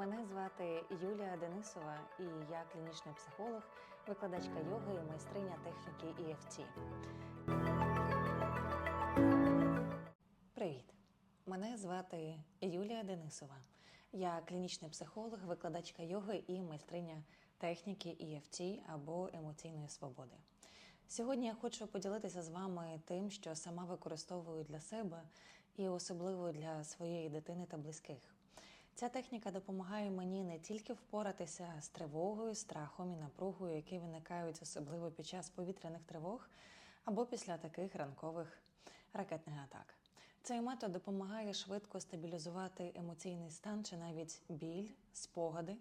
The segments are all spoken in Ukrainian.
Мене звати Юлія Денисова, і я клінічний психолог, викладачка йоги і майстриня техніки EFT. Привіт! Мене звати Юлія Денисова. Я клінічний психолог, викладачка йоги і майстриня техніки EFT або емоційної свободи. Сьогодні я хочу поділитися з вами тим, що сама використовую для себе і особливо для своєї дитини та близьких. Ця техніка допомагає мені не тільки впоратися з тривогою, страхом і напругою, які виникають особливо під час повітряних тривог або після таких ранкових ракетних атак. Цей метод допомагає швидко стабілізувати емоційний стан чи навіть біль, спогади,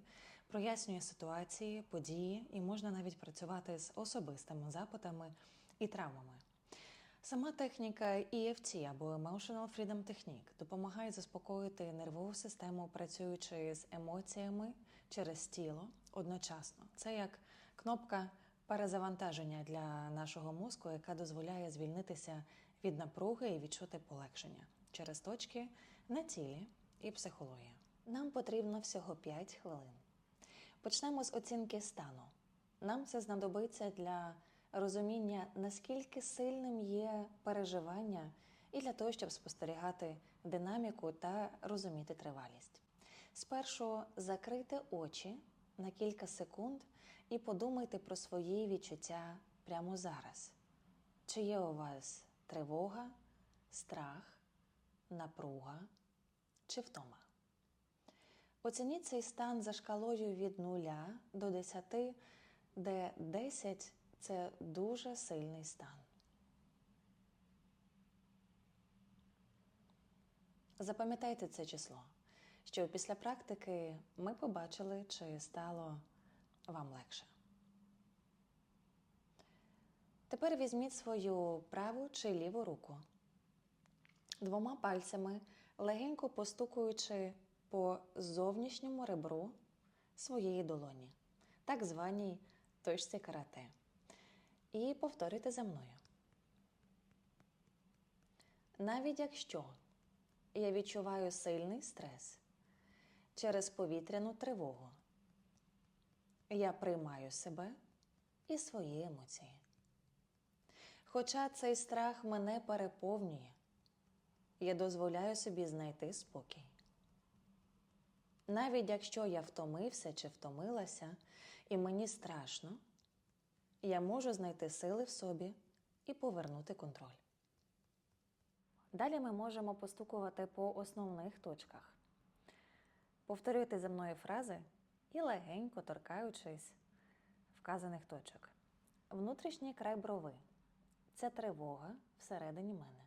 прояснює ситуації, події і можна навіть працювати з особистими запитами і травмами. Сама техніка EFT або Emotional Freedom Technique допомагає заспокоїти нервову систему, працюючи з емоціями через тіло одночасно. Це як кнопка перезавантаження для нашого мозку, яка дозволяє звільнитися від напруги і відчути полегшення через точки на тілі і психологія. Нам потрібно всього 5 хвилин. Почнемо з оцінки стану. Нам це знадобиться для розуміння, наскільки сильним є переживання, і для того, щоб спостерігати динаміку та розуміти тривалість. Спершу закрийте очі на кілька секунд і подумайте про свої відчуття прямо зараз. Чи є у вас тривога, страх, напруга чи втома? Оцініть цей стан за шкалою від 0 до 10, де 10 це дуже сильний стан. Запам'ятайте це число, щоб після практики ми побачили, чи стало вам легше. Тепер візьміть свою праву чи ліву руку. Двома пальцями, легенько постукуючи по зовнішньому ребру своєї долоні, так званій точці карате. І повторюйте за мною. Навіть якщо я відчуваю сильний стрес через повітряну тривогу, я приймаю себе і свої емоції. Хоча цей страх мене переповнює, я дозволяю собі знайти спокій. Навіть якщо я втомився чи втомилася, і мені страшно, я можу знайти сили в собі і повернути контроль. Далі ми можемо постукувати по основних точках. Повторюйте за мною фрази і легенько торкаючись вказаних точок. Внутрішній край брови це тривога всередині мене.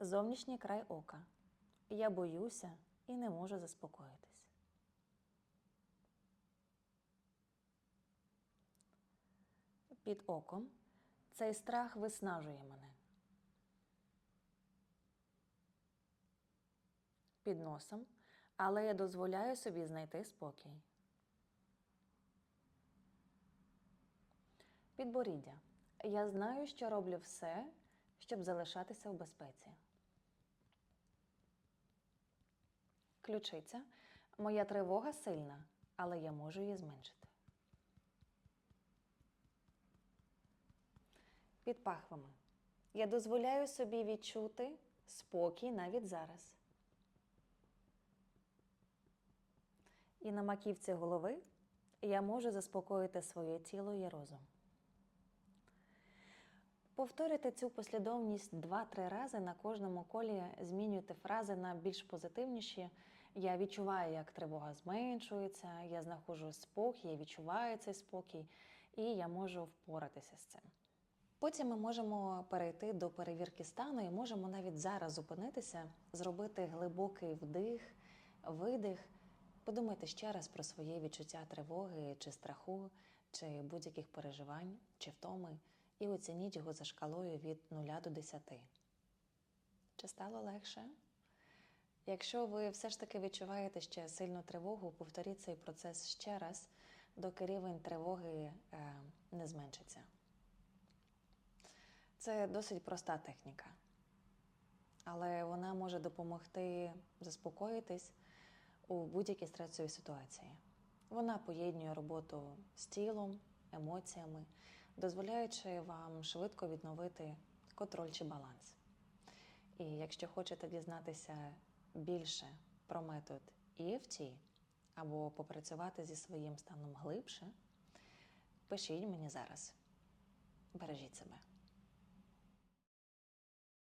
Зовнішній край ока. Я боюся і не можу заспокоїтись. Під оком цей страх виснажує мене. Під носом, але я дозволяю собі знайти спокій. Підборіддя. Я знаю, що роблю все, щоб залишатися в безпеці. Ключиця. Моя тривога сильна, але я можу її зменшити. Під пахвами. Я дозволяю собі відчути спокій навіть зараз. І на маківці голови я можу заспокоїти своє тіло і розум. Повторюйте цю послідовність 2-3 рази на кожному колі змінюйте фрази на більш позитивніші. Я відчуваю, як тривога зменшується, я знаходжу спокій, я відчуваю цей спокій, і я можу впоратися з цим. Потім ми можемо перейти до перевірки стану і можемо навіть зараз зупинитися, зробити глибокий вдих, видих. Подумайте ще раз про своє відчуття тривоги чи страху, чи будь-яких переживань, чи втоми, і оцініть його за шкалою від 0 до 10. Чи стало легше? Якщо ви все ж таки відчуваєте ще сильну тривогу, повторіть цей процес ще раз, доки рівень тривоги е, не зменшиться. Це досить проста техніка. але вона може допомогти заспокоїтись у будь-якій стресовій ситуації. Вона поєднує роботу з тілом, емоціями, дозволяючи вам швидко відновити контроль чи баланс. І якщо хочете дізнатися більше про метод EFT або попрацювати зі своїм станом глибше, пишіть мені зараз. Бережіть себе.